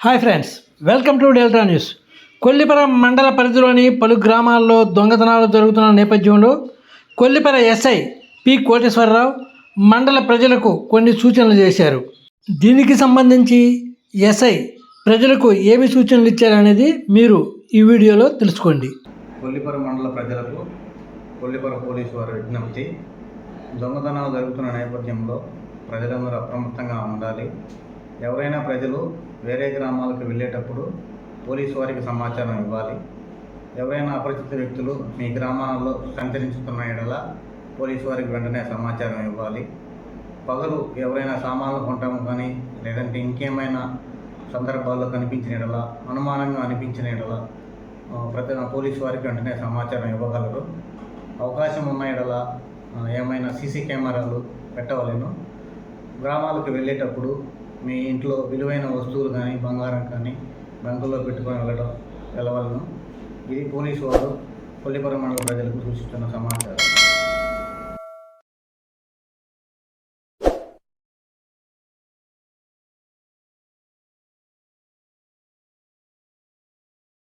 Hi friends welcome to delta news Kollipara మండల పరిధిలోని పలు గ్రామాల్లో దొంగతనాలు జరుగుతున్న నేపథ్యంలో కొల్లిపర ఎస్ఐ పి కోటేశ్వరరావు మండల ప్రజలకు కొన్ని సూచనలు చేశారు. దీనికి సంబంధించి ఎస్ఐ ప్రజలకు ఏమి సూచనలు ఇచ్చారనేది మీరు ఈ వీడియోలో తెలుసుకోండి. కొల్లిపర మండల ప్రజలకు కొల్లిపర పోలీసు వారి విజ్ఞప్తి దొంగతనాలు జరుగుతున్న నేపథ్యంలో ప్రజలందరూ అప్రమత్తంగా ఉండాలి. ఎవరైనా ప్రజలు వేరే గ్రామాలకు వెళ్ళేటప్పుడు పోలీసు వారికి సమాచారం ఇవ్వాలి. ఎవరైనా అపరిచిత వ్యక్తులు మీ గ్రామాలలో సంచరించుతున్న ఎడల పోలీసు వారికి వెంటనే సమాచారం ఇవ్వాలి. పగలు ఎవరైనా సామాన్లు కొంటాము కానీ లేదంటే ఇంకేమైనా సందర్భాల్లో కనిపించిన ఎడల అనుమానంగా అనిపించిన ఎడల ప్రతి పోలీసు వారికి వెంటనే సమాచారం ఇవ్వగలరు. అవకాశం ఉన్న ఎడల ఏమైనా సీసీ కెమెరాలు పెట్టవలేను. గ్రామాలకు వెళ్ళేటప్పుడు మీ ఇంట్లో విలువైన వస్తువులు కానీ బంగారం కానీ బ్యాంకుల్లో పెట్టుకొని వెళ్ళడం వెళ్ళవలను. ఇది పోలీసు వారు కొల్లిపురం మండల ప్రజలకు సూచిస్తున్న సమాచారం.